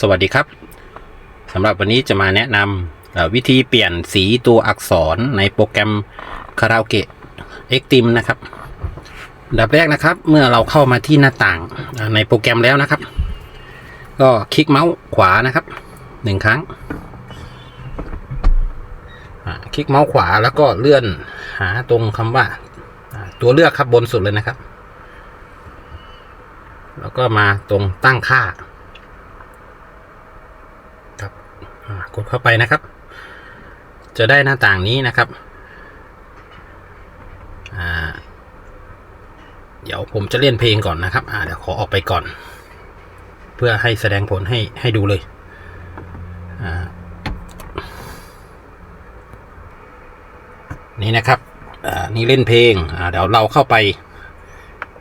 สวัสดีครับสำหรับวันนี้จะมาแนะนำวิธีเปลี่ยนสีตัวอักษรในโปรแกรมคาราโอเกะเอ็กติมนะครับดับแรกนะครับ เมื่อเราเข้ามาที่หน้าต่างในโปรแกรมแล้วนะครับ ก็คลิกเมาส์ขวานะครับหนึ่งครั้งคลิกเมาส์ขวาแล้วก็เลื่อนหาตรงคำว่า ตัวเลือกครับบนสุดเลยนะครับ แล้วก็มาตรงตั้งค่า ครับอ่า กดเข้าไปนะครับ จะได้หน้าต่างนี้นะครับเดี๋ยวผมจะเล่นเพลงก่อนนะครับเดี๋ยวขอออกไปก่อน เพื่อให้แสดงผลให้ให้ดูเลยนี่นะครับนี่เล่นเพลงเดี๋ยวเราเข้าไป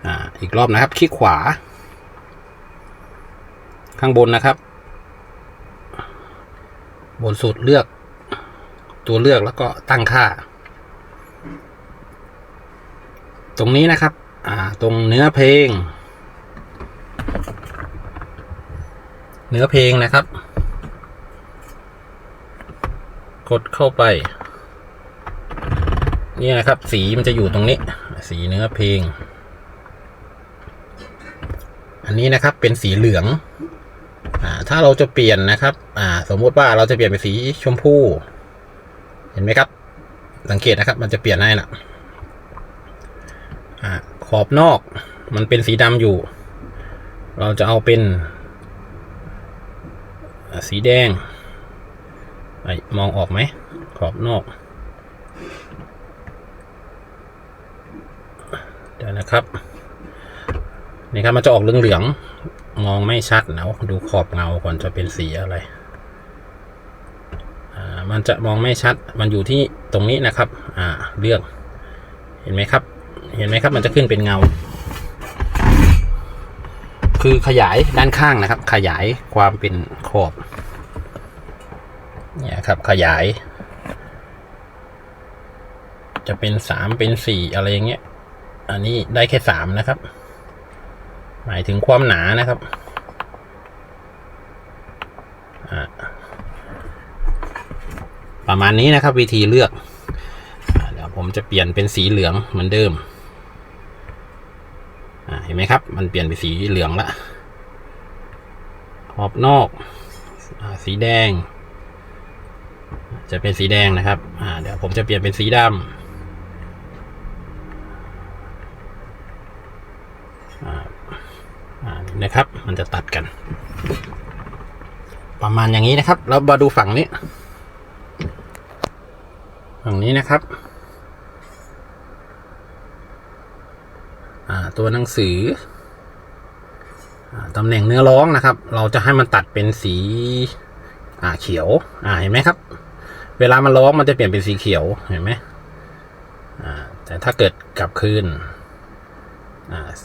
ออีกรอบนะครับ คลิกขวา ข้างบนนะครับ บนสุดเลือกตัวเลือกแล้วก็ตั้งค่า ตรงนี้นะครับตรงเนื้อเพลง เนื้อเพลงนะครับ กดเข้าไป นี่นะครับ สีมันจะอยู่ตรงนี้ สีเนื้อเพลง อันนี้นะครับเป็นสีเหลือง ถ้าเราจะเปลี่ยนนะครับ อ่า สมมุติว่าเราจะเปลี่ยนเป็นสีชมพู เห็นไหมครับ สังเกตนะครับ มันจะเปลี่ยนให้นะอ่า ขอบนอก มันเป็นสีดำอยู่ เราจะเอาเป็น สีแดงไอมองออกไหม ขอบนอกเดี๋ยวนะครับ นี่ครับ มันจะออกเหลืองๆ มองไม่ชัดนะดูขอบเงาก่อนจะเป็นสีอะไรอ่ามันจะมองไม่ชัด มันอยู่ที่ตรงนี้นะครับ อ่า เลือก เห็นไหมครับ เห็นไหมครับ มันจะขึ้นเป็นเงา คือขยายด้านข้างนะครับ ขยายความเป็นขอบ เนี่ยครับ ขยาย จะเป็นสามเป็นสี่อะไรอย่างเงี้ย อันนี้ได้แค่สามนะครับ หมายถึงความหนานะครับประมาณนี้นะครับ วิธีเลือกเดี๋ยวผมจะเปลี่ยนเป็นสีเหลืองเหมือนเดิมเห็นไหมครับ มันเปลี่ยนเป็นสีเหลืองละขอบนอกสีแดง จะเป็นสีแดงนะครับเดี๋ยวผมจะเปลี่ยนเป็นสีดำ นะครับ มันจะตัดกัน ประมาณอย่างนี้นะครับ แล้วมาดูฝั่งนี้ ฝั่งนี้นะครับตัวหนังสืออตำแหน่งเนื้อร้องนะครับ เราจะให้มันตัดเป็นสีเขียวเห็นไหมครับ เวลามันร้องมันจะเปลี่ยนเป็นสีเขียวเห็นไหมแต่ถ้าเกิดกลับคืน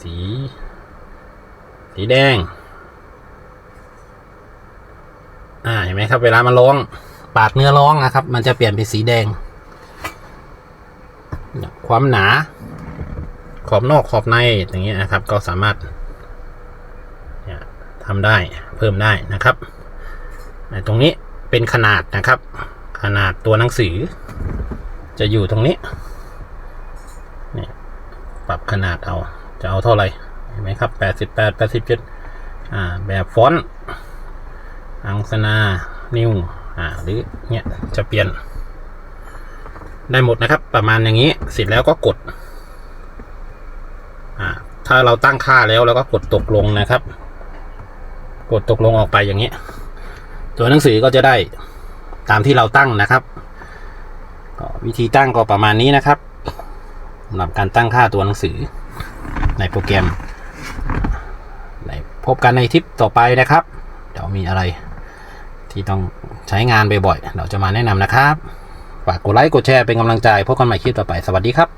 สี สีแดง อ่าเห็นไหมครับ เวลามันร้อง ปากเนื้อร้องนะครับ มันจะเปลี่ยนเป็นสีแดง ความหนา ขอบนอกขอบในอย่างเงี้ยนะครับ ก็สามารถทำได้เพิ่มได้นะครับแต่ตรงนี้เป็นขนาดนะครับ ขนาดตัวหนังสือ จะอยู่ตรงนี้นี่ปรับขนาดเอา จะเอาเท่าไหร่ ห็นไหมครับแปดสิบแปดแปดสิบเจ็ดอ่าแบบฟอนต์อังสนานิวอ่าหรือเนี่ยจะเปลี่ยน ได้หมดนะครับ ประมาณอย่างนี้เสร็จแล้วก็กดอ่าถ้าเราตั้งค่าแล้วเราก็กดตกลงนะครับ กดตกลงออกไปอย่างนี้ ตัวหนังสือก็จะได้ตามที่เราตั้งนะครับก็วิธีตั้งก็ประมาณนี้นะครับสำหรับการตั้งค่าตัวหนังสือในโปรแกรม พบกันในทริปต่อไปนะครับ เดี๋ยวมีอะไร ที่ต้องใช้งานบ่อยๆเราจะมาแนะนำนะครับฝากกดไลค์กดแชร์เป็นกำลังใจพบกันใหม่คลิปต่อไปสวัสดีครับ